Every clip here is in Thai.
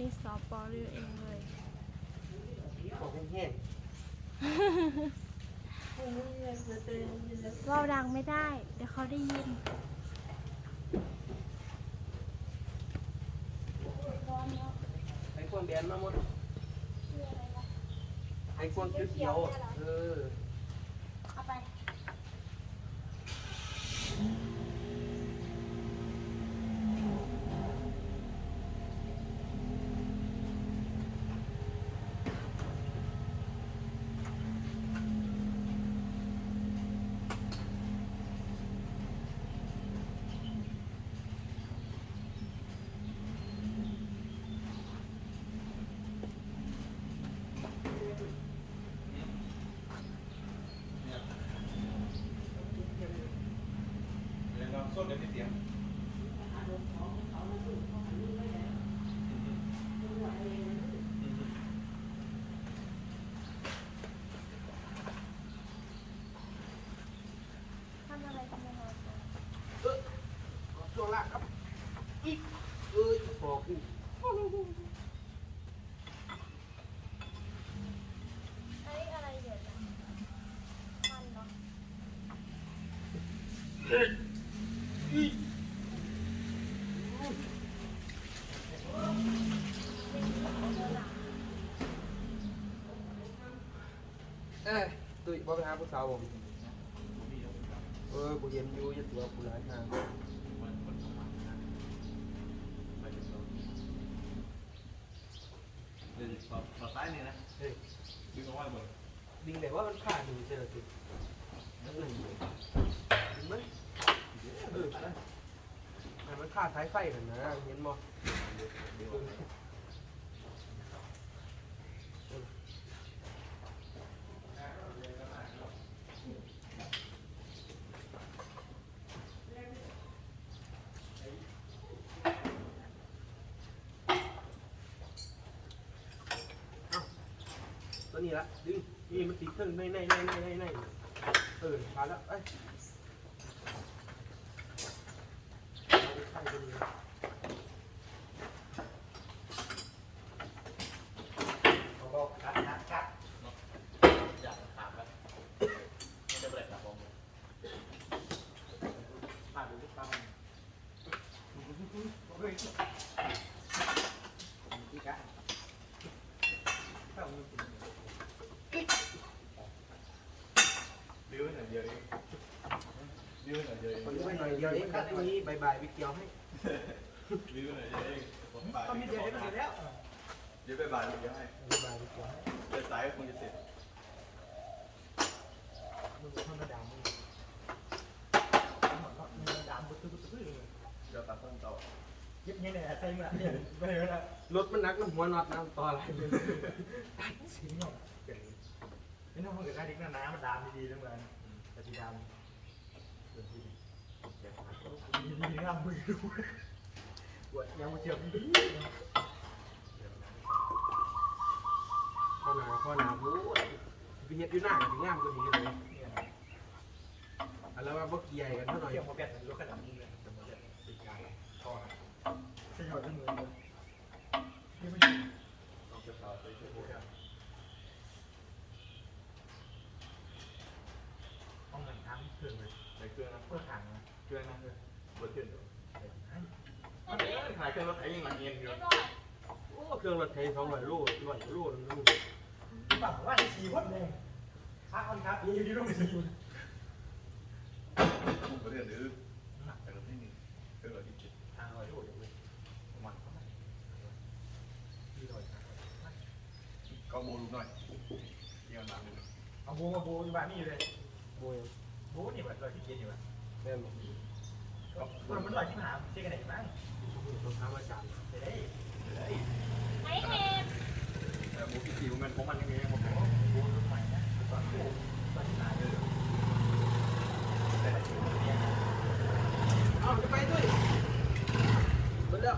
นี้สอปอเรือเองเลยบอกแห้งเว่าดังไม่ได้ เดี๋ยวเขาได้ยินๆไอ้ควงแบนมาหมดไอ้ควงเขียวๆอะเออเอาไป ได้เดี๋ยวไม่เสียงทำอะไรกันไม่นอนกันเออช่วงล่างครับอีกเอ้ยพอกกู ไอ้อะไรเดี๋ยวนะมันเนาะ เอ้ยตุ้ยบอกไปหาผู้สาวผมเออกูเห็นอยู่จะตัวกูหลายทางเดี๋ยวต่อซ้ายนี่นะเฮ้ยดึงเอาไว้หมดดิงไหนว่ามันขาดอยู่เจอตินั่นเลยดิงไหมเออมันขาดสายไฟกันนะเห็นบ่ ตัวนี้ละดึงนี่มันติดเครื่องในในในในในในเออขาดแล้วเอ้ย เดียวเองครับวันนี้บายบายไปเกี่ยวให้ดื้อหนเดียวเองผมบ่ายก็มีเดียวให้เสร็จแล้วเดี๋ยวไปบ่ายเดี๋ยวให้บายบายไปเกี่ยวให้เดี๋ยวสายก็คงจะเสร็จมึงธรรมดามึงมึงดามบุตรบุตรบุตรเดี๋ยวตัดต้นต่อยิบเงี้ยเนี่ยใส่มาเนี่ยไม่เลยนะรถมันนักมันหัวน็อตน้ำต่ออะไรเลยตัดสิงหรอกไม่ต้องพูดกับใครดิ๊กนะน้ำมันดามดีๆทั้งนั้นแต่ที่ดามเดี๋ยวดี ดีดีงามมือดูปวดยังมาเจียวดีข้อหนาข้อหนาโอ้ยไปเห็ดอยู่หน้าถึงงามกว่านี้เลยแล้วว่าพวกเกียร์กันเท่าไหร่เกี่ยวกับแบบรถขนาดนี้เลยแต่หมดเลยติดกายทอใช้หยอดทั้งมือเลยนี่ไม่ใช่ต้องจะต่อไปช่วยโบกันห้องเหมันทั้งเครื่องเลยในเครื่องนะเพื่อขังนะ เครื่อนะรถเครื่องอยู่ขายเครื่องรถไถยังมาเงียนอยู่โอ้เครื่องรถไถสองร้อยโลร้อยลนึงที่บอกว่าสี่วัดเลยข้าคนครับยี่ที่ต้องไปสี่ประเด็นหรือแต่รถที่นี่เครื่องรถที่เจ็ดทางลอยโอ้ยเลยประมาณที่ลอยก็โบลูหน่อยเที่ยวน้ำเลยเอาโบมาโบอยู่บ้านนี่เลยโบโบนี่แบบลอยที่เกียร์อยู่อะ แม่นบอกก็มันลอยที่มหาเชื่อกันไหนบ้างต้องถามอาจารย์จะได้ไอ้เทมแต่โบพี่จิ๋วมันของมันยังไงผมโบรุ่นใหม่นะตอนตอนที่หาเลยแต่ละที่เนี่ยเอาจะไปด้วยหมดแล้ว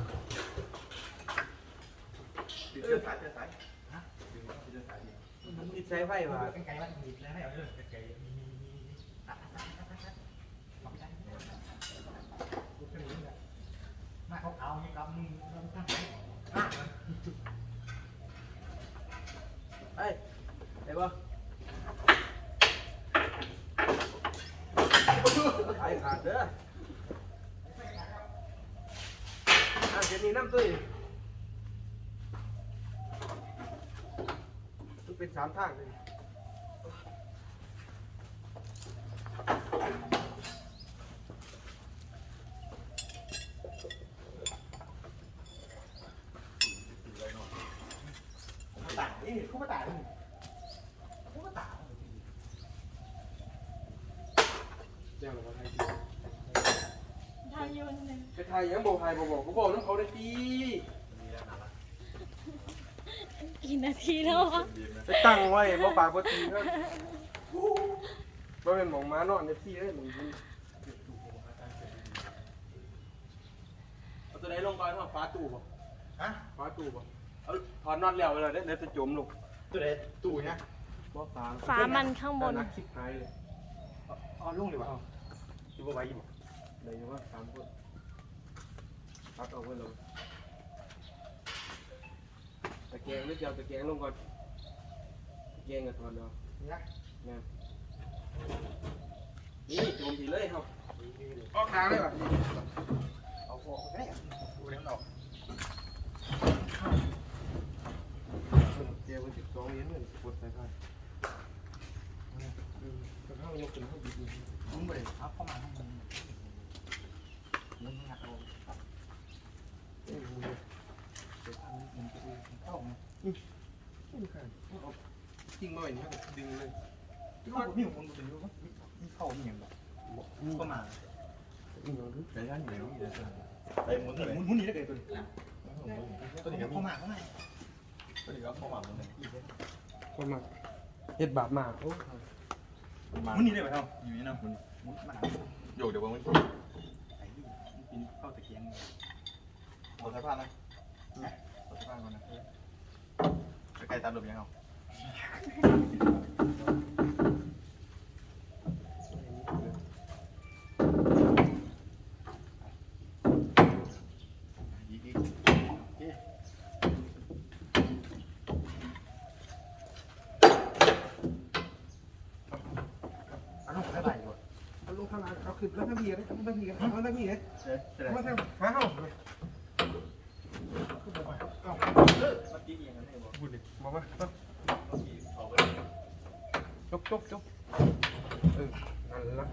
ดึงเชือกสายเชือกสายฮะดึงเชือกสายดิมันติดสายไฟว่ะเป็นไก่ว่ามีแล้วให้เอาเรื่องเป็นไก่มีมีมีมีตัดตัดตัดตัดตัดบอกได้กู เอย่างนี้แหละมาเขาเอาอย่างนี้กับมึงมึงตั้งไหนอะเฮ้ยไอ้บ่ไอ้ขาดเด้ออะเดี๋ยวนี้น้ำตุ้ยมันเป็นสามทางเลย นี่คู่มาต่างคู่มาต่างเจ้าหลวงพ่อไทยทายนหนึ่งไปไทยยังบอกไทยบอกบอกกูบอกน้ำเขาได้ดีกี่นาทีแล้ววะไปตั้งไว้บ่ปากบ่ตีครับบ่เป็นหมองม้านอนในที่ได้หมองยิงเอาตัวไหนลงก่อนครับฟ้าตู้บ่ฮะฟ้าตู้บ่เอาถอนนอตแล้วไปเลยเดี๋ยวจะจมลง ตัวไหนตู้เนี่ยบ่ฟ้าฝามันข้างบน นักคิดหายเลยอ๋อลุงดีกว่าอยู่บ่ไหวอยู่บ่เดี๋ยวว่าสามคนตัดออกไปเลยตะแกรงนึกจะเอาตะแกรงลงก่อนตะแกรงกับถอนเอาเนี่ยแม่นนี่โจมทีเลยครับออกทางเลยว่ะเอาออกไปเนี่ยดูเดี๋ยวมันออกเจียวมันสิบสองเหรียญหมือนกดใส่ผ้าอืมกระทั่งยกขึ้นเขาบีบลุงไปเลยครับเข้ามาให้นลุงงัดเอาเอ้ยมึงเนี่ยเดี๋ยวมันจะเข้าไงไม่มีใครเอาทิ้งมาไว้นี่ครับดึงเลยที่ว่ามีคนเป็นรู้ว่ามีเข้ามีอย่างแบบเข้ามาแต่ด้านไหนนี่เดี๋ยวจะไปหมุนหมุนหมุนนี่ได้เลยตัวนี้ตัวนี้เข้ามาเข้ามา ก็เดี๋ยวเข้ามามันเลยคนมาเฮ็ดบาปมากโอ้มาหมุนนี่ได้ไหมเท่าอยู่นี่นะหมุนหมุนมาหนาโยกเดี๋ยวมันไอ้ยี่กินเข้าตะเกียงหมดสภาพนะหมดสภาพก่อนนะใกล้ตามลมยังเอาดีดี อันนั้นไม่ไหวหมด เอาลงข้างล่าง ตั้งผีเลยเอาทั้งพี่เลยเอาทั้งพี่เลยเอ๊ะจะได้เอาทั้งหาเฮามันกินอย่างนั้นเลยบ่พูดดิมามาจกจกจกเออนั่นละ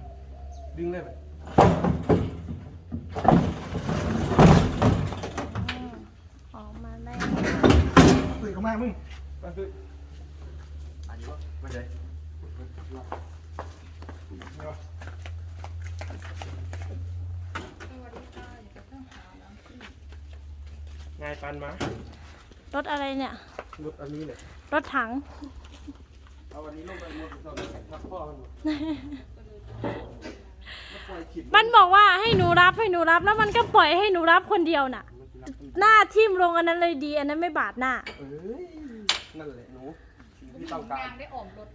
ดึงเลยไปอืมออกมาแล้วตื่นเข้ามามึงไปคืออันนี้วะไม่ใช่ ง่ายปันมารถอะไรเนี่ยรถอันนี้เลยรถถัง เอาวันนี้ลงไปหมดสองทับพ่อมันหมดแล้วปล่อยขิดมันบอกว่าให้หนูรับให้หนูรับแล้วมันก็ปล่อยให้หนูรับคนเดียวน่ะ มันจะรับมันหน้าทิ่มลงอันนั้นเลยดีอันนั้นไม่บาดหน้า เอ้ยนั่นแหละหนูสิ่งที่ต้องการยางได้ออมรถ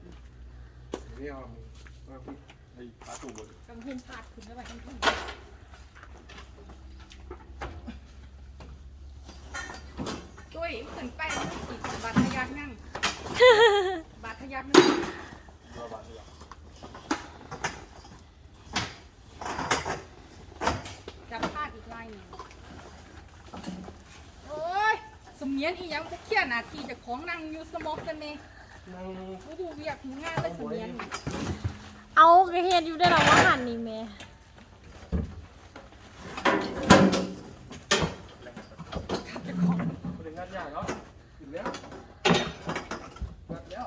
ไม่เอาเอาพี่ ไอ้ฟ้าตู้บนกำเพ็ญพาดขึ้นแล้วไปทั้งทุ่งตุ้ยขึ้นไปมันอีกบาดทะยักนั่งบาดทะยักนั่งรอบานดีกว่าจับพาดอีกไล่หนึ่งโอ้ยสมเนียนอีหยังพวกเขี้ยหนาทีเจะของนั่งอยู่สมองสเนนั่ง ผู้ดูเวียกหูงานเลยสมเนียนนี่ เอากระเฮ็ดอยู่ได้หรอว่าหันนี่แม่เองคนงานยากเนาะถึงแล้วงัดแล้ว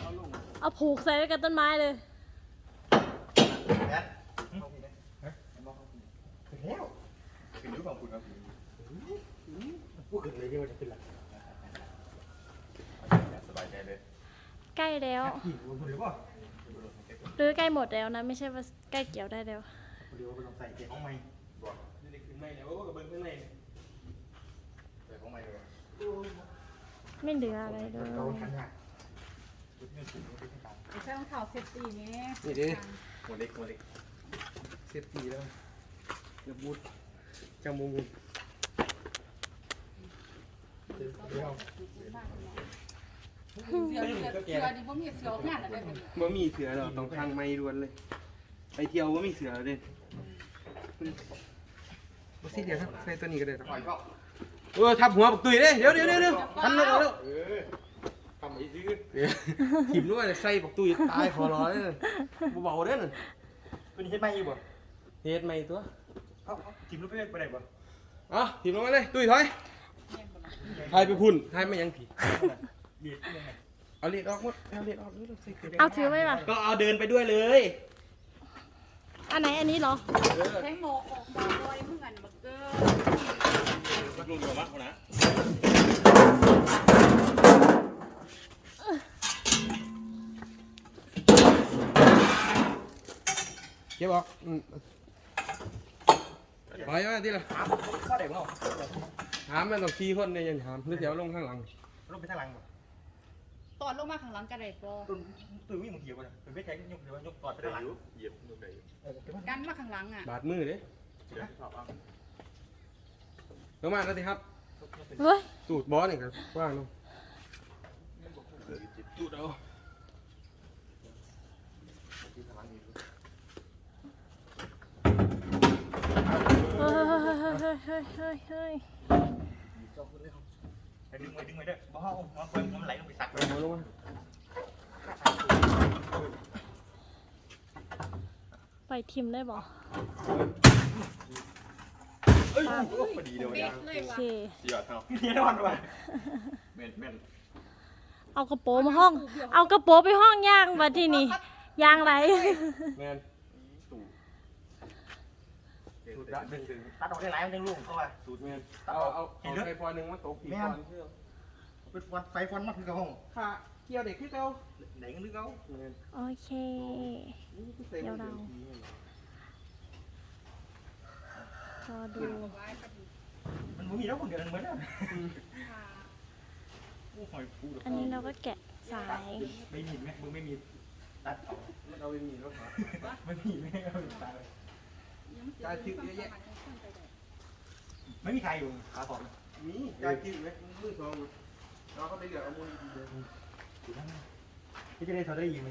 เอาลงเอาผูกใส่ไว้กับต้นไม้เลยแอดเอาพี่นะถึงแล้วถึงยุคของคุณครับคุณพูดขึ้นเลยที่ว่าจะขึ้นละสบายใจเลย ใกล้แล้วกี่คนเดียวป่ะห รือใกล้หมดแล้วนะ ไม่ใช่ว่าใกล้เกี่ยวได้แล้วคนเดียวไปลองใส่เกียร์ของใหม่บอกนี่เด็กขึ้นไม่เนี่ยว่ากับเบิ้งข้างในเนี่ยใส่ของใหม่เลยไม่เหลืออะไรเลเกาขันยหักใช้รองเท้าเซฟตี้นี่นี่ดิหัวเล็กหัวเล็กเซฟตี้แล้วเดี๋ยวบูทจังมุมมุมเดี๋ยว เสือเสือเสือดิบ่มีเสืองานอะไรเป็นบ่มีเสือหรอกต้องทางไม่ด่วนเลย ไปเที่ยวบ่มีเสือเลยบ่สิเดี๋ยวครับใส่ตัวนี้ก็ได้ครับหอยก็เออทับหัวบักตุยเด้เดี๋ยวเดี๋ยวเดี๋ยวเดี๋ยวทันแล้วเอาแล้วเออทำไอ้ซื้อเดี๋ยวถิ่มด้วยใส่บักตุยตายคอร้อยเลยบ่เบาเด้อนั่นเป็นเฮ็ดไม่อีกบ่เฮ็ดใหม่ตัวเอ้าจิ้มลูกไปไปได้บ่เอะถิ่มลงมาเลยตุยถอยทายไปพุ่นทายมายังผี เบียดยังไงเอาเลียดออกหมดเอาเลียดออกเร็วๆใส่เกลือเอาถือไว้ป่ะก็เอาเดินไปด้วยเลย อันไหนอันนี้เหรอแตงโมออกมาลอยเมื่อกันบักเกอร์ลุงเดี๋ยวมากนะเก็บออกอืมไปมาที่ละถามข้อเด็กเนาะถามมันต้องขี่คนเนี่ยยังถามหรือเดี๋ยวลงข้างหลัง ลงไปทางหลังบ่ ตอนลงมาข้างหลังกระไดปอตุ้มตุ้ยวิ่งมึงเหยียบบ่เป็นไปแทงยกเดี๋ยวยกกอดไปได้ทางหลังอยู่เหยียบลูกได้อยู่เออเดี๋ยวมันกันมาข้างหลังอะบาดมือเด้เดี๋ยวชอบเอาลงมาแล้วสิครับเฮ้ยสูตรบอสนี่ก็ว่างลงสูตรเอาเฮ้ยเฮ้ยเฮ้ยเฮ้ยไป ดึงไว้ดึงไว้เด้อบ่เฮาเอาไว้มันไหลลงไปสักเอาหัวลงมาปล่อยทิมได้บ่เอ้ยพอดีเดียวเบ็ยัดงเลยโอว่ะเคเสียเท่านี่ได้วันว่ะเม่นเม่นเอากระโปรงมาห้อง เอากระโปรงไปห้องย่างมาที่นี่ย่างไรแมน ตู่ สูตรละดึงดึงตัดออกได้หลายมันจังลุ่งเขาว่าสูตรแมนเอาเอาเอาไอ้ฟอยหนึ่งมาตกผีฟอนเชื่อเป็นฟันไฟฟันมาคือเขาห้องค่ะเกี่ยวเด็กที่เก่าไหนกันนึกเขาแมนโอเคนี่คือเซ็งเดี๋ยวเรารอดูมันบ่มีแล้วคนเดียวเหมือนกันค่ะโอ้หอยปูอันนี้เราก็แกะสาย ไม่มีไหมมึงไม่มีตัดออกเราไม่มีรถมาไม่มีไม่เอาตายเลย ยังเสียเยอะแยะไม่มีใครอยู่ขาสองมีกายกิ้งไหมมือสองเราก็ได้เหลือเอามูลดีเลยที่จะได้เขาได้ยินไหม